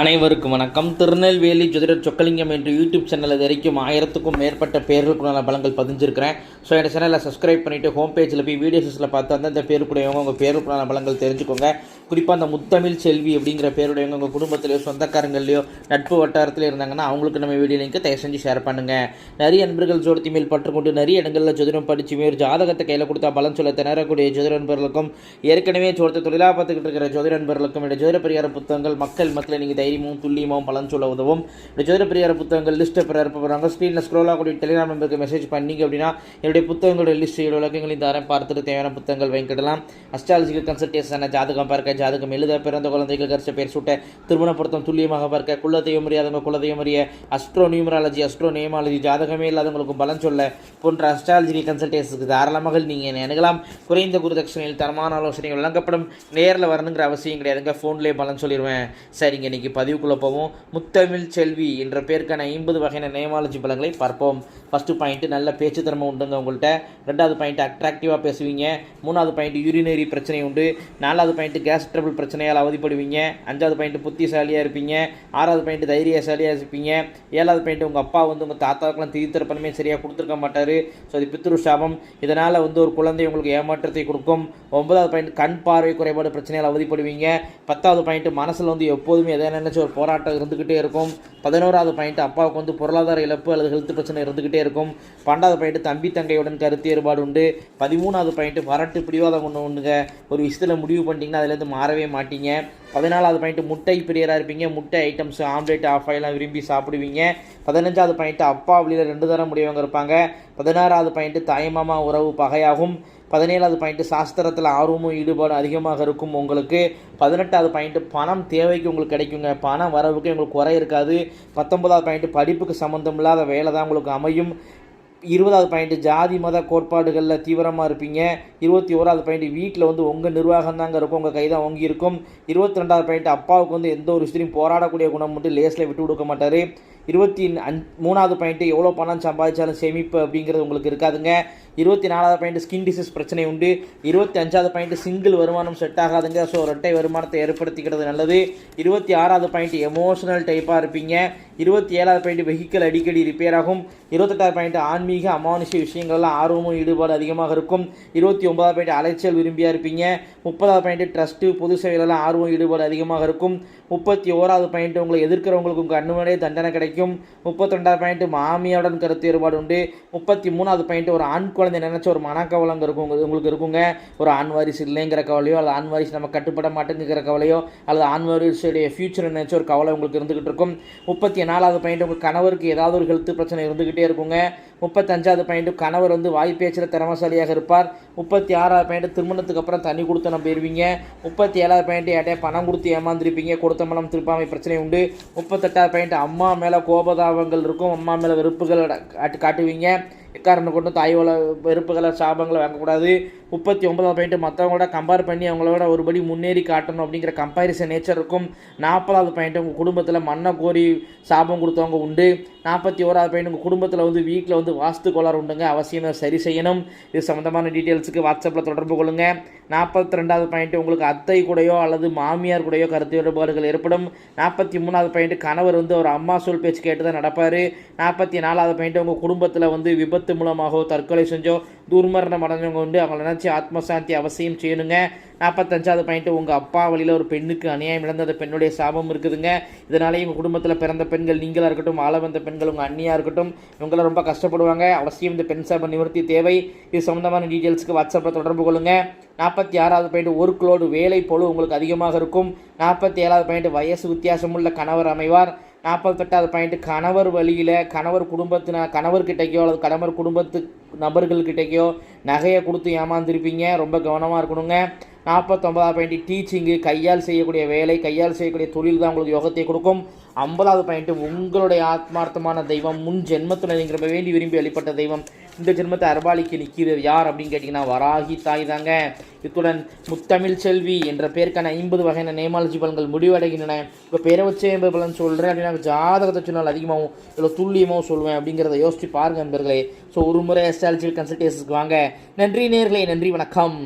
அனைவருக்கும் வணக்கம். திருநெல்வேலி ஜோதிடர் சொக்கலிங்கம் என்று யூடியூப் சேனல் இது வரைக்கும் ஆயிரத்துக்கும் மேற்பட்ட பேர்களுக்குள்ள பலங்கள் பதிஞ்சிருக்கிறேன். ஸோ இந்த சேனலை சப்ஸ்கிரைப் பண்ணிவிட்டு ஹோம் பேஜில் போய் வீடியோஸில் பார்த்து அந்தந்த பேருக்குடையவங்க உங்கள் பேருக்குள்ள பலங்கள் தெரிஞ்சுக்கோங்க. குறிப்பாக அந்த முத்தமிழ் செல்வி அப்படிங்கிற பேருடையவங்க உங்கள் குடும்பத்திலையோ சொந்தக்காரங்களையோ நட்பு வட்டாரத்தில் இருந்தாங்கன்னா அவங்களுக்கு நம்ம வீடியோ லிங்க்கை தயவு செஞ்சு ஷேர் பண்ணுங்கள் நிறைய நண்பர்கள் ஜோடத்தி மேல் பற்றுக்கொண்டு நிறைய இடங்களில் ஜோதிடம் படித்து ஒரு ஜாதகத்தை கையில் கொடுத்தா பலன் சொல்ல திணறக்கூடிய ஜோதிட நண்பர்களுக்கும் ஏற்கனவே ஜோடத்தை தொழிலாக பார்த்துக்கிட்டு இருக்கிற ஜோதிட நண்பர்களுக்கும் இந்த ஜோதிட பரிகார புத்தகங்கள் மக்கள் மக்களை நீங்கள் தைரியமும் துல்லியமும் பலன் சொல்ல உதவும். இந்த ஜோதிட பிரியார புத்தகங்கள் லிஸ்ட்டை பெற ஸ்க்ரீனில் ஸ்க்ரோல் ஆகக்கூடிய டெலிகிராம் நம்பருக்கு மெசேஜ் பண்ணீங்க அப்படின்னா என்னுடைய புத்தகங்களோட லிஸ்ட் ஏழு உலகங்களையும் தரம் பார்த்துட்டு தேவையான புத்தகங்கள் வாங்கிக்கிடலாம். அஸ்ட்ராலஜிக்கல் கன்சல்டேஷன் ஜாதகம் பார்க்க ஜாதகம் எழுத பிறந்த குழந்தைகள் கரிச பேர் சூட்ட திருமண பொருத்தம் துல்லியமாக பார்க்க குலதெய்வம் அறியாதவங்க குலதெய்வம் அறிய அஸ்ட்ரோ நியூமராலஜி அஸ்ட்ரோ நியமாலஜி ஜாதகமே இல்லாதவங்களுக்கு பலன் சொல்ல போன்ற அஸ்ட்ராலஜி கன்சல்டேஷனுக்கு தாராளமாக நீங்கள் என்னை அணுகலாம். குறைந்த குருதட்சணையில் தரமான ஆலோசனைகள் வழங்கப்படும். நேரில் வரணுங்கிற அவசியம் கிடையாதுங்க. ஃபோன்லேயே பலன் சொல்லிடுவேன் சரிங்க இன்னைக்கு பதிவுக்குள்ளே போவோம். முத்தமிழ் செல்வி என்ற பேருக்கான ஐம்பது வகையான நேமாலஜி பலங்களை பார்ப்போம். ஃபஸ்ட்டு பாயிண்ட்டு நல்ல பேச்சு திறமை உண்டுங்க உங்கள்கிட்ட ரெண்டாவது பாயிண்ட் அட்ராக்டிவாக பேசுவீங்க. மூணாவது பாயிண்ட் யூரினரி பிரச்சனை உண்டு. நாலாவது பாயிண்ட் கேஸ் ட்ரபிள் பிரச்சனையால் அவதிப்படுவீங்க. அஞ்சாவது பாயிண்ட் புத்திசாலியாக இருப்பீங்க. ஆறாவது பாயிண்ட் தைரியசாலியாக இருப்பீங்க. ஏழாவது பாயிண்ட் உங்கள் அப்பா வந்து உங்கள் தாத்தாவுக்குலாம் திருத்தரப்பணமே சரியாக கொடுத்துருக்க மாட்டார். ஸோ அது பித்ரு சாபம். இதனால் வந்து ஒரு குழந்தை உங்களுக்கு ஏமாற்றத்தை கொடுக்கும். ஒன்பதாவது பாயிண்ட் கண் பார்வை குறைபாடு பிரச்சனையால் அவதிப்படுவீங்க. பத்தாவது பாயிண்ட் மனசில் வந்து எப்போதுமே எதை நினச்சி ஒரு போராட்டம் இருந்துக்கிட்டே இருக்கும். பதினோராவது பாயிண்ட் அப்பாவுக்கு வந்து பொருளாதார இழப்பு அல்லது ஹெல்த் பிரச்சனை இருந்துக்கிட்டே இருக்கும். பன்னெண்டாவது பாயிண்ட் தம்பி தங்கையுடன் கருத்து ஏற்பாடு உண்டு. பதிமூணாவது பாயிண்ட் வரட்டு பிடிவாதம் ஒன்று ஒன்றுங்க ஒரு விஷயத்தில் முடிவு பண்ணிட்டீங்கன்னா அதுலேருந்து மாறவே மாட்டீங்க. பதினாலாவது பாயிண்ட் முட்டை பிரியராக இருப்பீங்க. முட்டை ஐட்டம்ஸ் ஆம்லேட் ஆஃப் ஆயிலாம் விரும்பி சாப்பிடுவீங்க. பதினஞ்சாவது பாயிண்ட் அப்பா வழியில் ரெண்டு தரம் முடியவங்க இருப்பாங்க. பதினாறாவது பாயிண்ட்டு தாய்மாமா உறவு பகையாகும். பதினேழாவது பாயிண்ட்டு சாஸ்திரத்தில் ஆர்வமும் ஈடுபாடும் அதிகமாக இருக்கும் உங்களுக்கு. பதினெட்டாவது பாயிண்ட்டு பணம் தேவைக்கு உங்களுக்கு கிடைக்குங்க. பணம் வரவுக்கு உங்களுக்கு குறை இருக்காது. பத்தொன்பதாவது பாயிண்ட் படிப்புக்கு சம்மந்தம் இல்லாத வேலை தான் உங்களுக்கு அமையும். இருபதாவது பாயிண்ட் ஜாதி மத கோட்பாடுகளில் தீவிரமாக இருப்பீங்க. இருபத்தி ஓராவது பாயிண்ட் வீட்டில் வந்து உங்கள் நிர்வாகம் தாங்க இருக்கும். உங்கள் கை தான் ஓங்கி இருக்கும். இருபத்தி ரெண்டாவது பாயிண்ட் அப்பாவுக்கு வந்து எந்த ஒரு விஷயத்தையும் போராடக்கூடிய குணம் மட்டும் லேஸில் விட்டு கொடுக்க மாட்டார். இருபத்தி அஞ் மூணாவது பாயிண்ட்டு எவ்வளோ பணம் சம்பாதிச்சாலும் சேமிப்பு அப்படிங்கிறது உங்களுக்கு இருக்காதுங்க. இருபத்தி நாலாவது பாயிண்ட் ஸ்கின் டிசீஸ் பிரச்சனை உண்டு. இருபத்தி அஞ்சாவது பாயிண்ட் சிங்கிள் வருமானம் செட் ஆகாதுங்க. ஸோ ரெட்டை வருமானத்தை ஏற்படுத்திக்கிறது நல்லது. இருபத்தி ஆறாவது பாயிண்ட் எமோஷனல் டைப்பாக இருப்பீங்க. இருபத்தி ஏழாவது பாயிண்ட் வெஹிக்கிள் அடிக்கடி ரிப்பேர் ஆகும். இருபத்தெட்டாவது பாயிண்ட் ஆன்மீக அமானுஷ்ய விஷயங்கள்லாம் ஆர்வமும் ஈடுபாடு அதிகமாக இருக்கும். இருபத்தி ஒன்பதாவது பாயிண்ட் அலைச்சல் விரும்பியாக இருப்பீங்க. முப்பதாவது பாயிண்ட் ட்ரஸ்ட்டு பொது சேவையிலலாம் ஆர்வம் ஈடுபாடு அதிகமாக இருக்கும். முப்பத்தி ஓராவது பாயிண்ட் உங்களை எதிர்க்கிறவங்களுக்கு உங்கள் கண்ணுமனே தண்டனை கிடைக்கும். முப்பத்திரெண்டாவது பாயிண்ட் மாமியாருடன் கருத்து வேறுபாடு உண்டு. முப்பத்தி மூணாவது பாயிண்ட் ஒரு ஆண் குழந்தை நினச்ச ஒரு மனக்கவலங்க இருக்கும். உங்களுக்கு- உங்களுக்கு இருக்குங்க. ஒரு ஆண் வாரிசு இல்லைங்கிற கவலையோ அல்லது ஆண் வாரிசு நம்ம கட்டுப்பட மாட்டேங்கிற கவலையோ அல்லது ஆண் வாரிசுடைய ஃபியூச்சர் நினச்ச ஒரு கவலை உங்களுக்கு இருந்துகிட்டு இருக்கும். முப்பத்தி நாலாவது பாயிண்ட் உங்கள் கணவருக்கு ஏதாவது ஒரு ஹெல்த் பிரச்சனை இருந்துக்கிட்டே இருக்குங்க. முப்பத்தஞ்சாவது பாயிண்ட்டு கணவர் வந்து வாய் பேச்சில் திறமசாலியாக இருப்பார். முப்பத்தி ஆறாவது பாயிண்ட்டு திருமணத்துக்கு அப்புறம் தண்ணி கொடுத்து நம்ம போயிருவீங்க. முப்பத்தி ஏழாவது பாயிண்ட்டு யார்ட்டே பணம் கொடுத்து ஏமாந்துருப்பீங்க. கொடுத்த மனம் திருப்பாமை பிரச்சனை உண்டு. முப்பத்தெட்டாவது பாயிண்ட் அம்மா மேலே கோபதாபங்கள் இருக்கும். அம்மா மேலே வெறுப்புகள் காட்டுவீங்க. எக்காரணம் கொண்டு தாயோட வெறுப்புகளை சாபங்களை வாங்கக்கூடாது முப்பத்தி ஒன்பதாவது பாயிண்ட் மற்றவங்களோட கம்பேர் பண்ணி அவங்களோட ஒருபடி முன்னேறி காட்டணும் அப்படிங்கிற கம்பேரிசன் நேச்சர் இருக்கும். நாற்பதாவது பாயிண்ட் உங்கள் குடும்பத்தில் மண்ணை கோரி சாபம் கொடுத்தவங்க உண்டு. நாற்பத்தி ஓராவது பையன் உங்கள் குடும்பத்தில் வந்து வீட்டில் வந்து வாஸ்து கோளாறு உண்டுங்க. அவசியம் சரி செய்யணும். இது சம்மந்தமான டீட்டெயில்ஸுக்கு வாட்ஸ்அப்பில் தொடர்பு கொள்ளுங்கள் நாற்பத்தி ரெண்டாவது பாயிண்ட் உங்களுக்கு அத்தை கூடயோ அல்லது மாமியார் கூடயோ கருத்து வேறுபாடுகள் ஏற்படும். நாற்பத்தி மூணாவது பாயிண்ட் கணவர் வந்து ஒரு அம்மா சொல் பேச்சு கேட்டு தான் நடப்பார். நாற்பத்தி நாலாவது பாயிண்ட் உங்கள் குடும்பத்தில் வந்து விபத்து மூலமாகவோ தற்கொலை செஞ்சோ துர்மரணம் அடைஞ்சவங்க உண்டு. அவங்கள நினச்சி ஆத்மசாந்தி அவசியம் செய்யணுங்க. நாற்பத்தஞ்சாவது பாயிண்ட்டு உங்கள் அப்பா வழியில் ஒரு பெண்ணுக்கு அநியாயம் இழந்த அந்த பெண்ணுடைய சாபம் இருக்குதுங்க. இதனாலே உங்கள் குடும்பத்தில் பிறந்த பெண்கள் நீங்களாக இருக்கட்டும் ஆள வந்த பெண்கள் உங்கள் அண்ணியாக இருக்கட்டும் இவங்களாம் ரொம்ப கஷ்டப்படுவாங்க. அவசியம் இந்த பெண் சாப நிவர்த்தி தேவை. இது சம்மந்தமான டீட்டெயில்ஸுக்கு வாட்ஸ்அப்பில் தொடர்பு கொள்ளுங்கள் நாற்பத்தி ஆறாவது பாயிண்ட் ஒர்க் லோடு வேலை போல உங்களுக்கு அதிகமாக இருக்கும். நாற்பத்தி ஏழாவது பாயிண்ட் வயசு வித்தியாசமுள்ள கணவர் அமைவார். நாற்பத்தெட்டாவது பாயிண்ட் கணவர் வழியில் கணவர் குடும்பத்தின கணவர்கிட்டக்கோ அல்லது கணவர் குடும்பத்து நபர்கள்கிட்டக்கோ நகையை கொடுத்து ஏமாந்துருப்பீங்க. ரொம்ப கவனமாக இருக்கணுங்க. நாற்பத்தொம்பதாவது பாயிண்ட் டீச்சிங்கு கையால் செய்யக்கூடிய வேலை கையால் செய்யக்கூடிய தொழில் தான் உங்களுக்கு யோகத்தை கொடுக்கும். ஐம்பதாவது பாயிண்ட்டு உங்களுடைய ஆத்மார்த்தமான தெய்வம் முன் ஜென்மத்தில் நீங்கள் ரொம்ப வேண்டி விரும்பி வழிபட்ட தெய்வம். இந்த ஜென்மத்தை அரபாலிக்கு நிற்கிறது யார் அப்படின்னு கேட்டிங்கன்னா வராகி தாய் தாங்க. இத்துடன் முத்தமிழ் செல்வி என்ற பேருக்கான ஐம்பது வகையான நேமாலஜி பலன்கள் முடிவடைகின்றன. இப்போ பேரை வச்சே ஐம்பது பலன் சொல்கிறேன் அப்படின்னா ஜாதகத்தை சொன்னால் அதிகமாகவும் இல்லை துல்லியமாகவும் சொல்லுவேன் அப்படிங்கிறத யோசித்து பாருங்கள் நண்பர்களே. ஸோ ஒரு முறை அஸ்ட்ராலஜி கன்சல்டேஷனுக்கு வாங்க. நன்றி நேர்களே நன்றி வணக்கம்.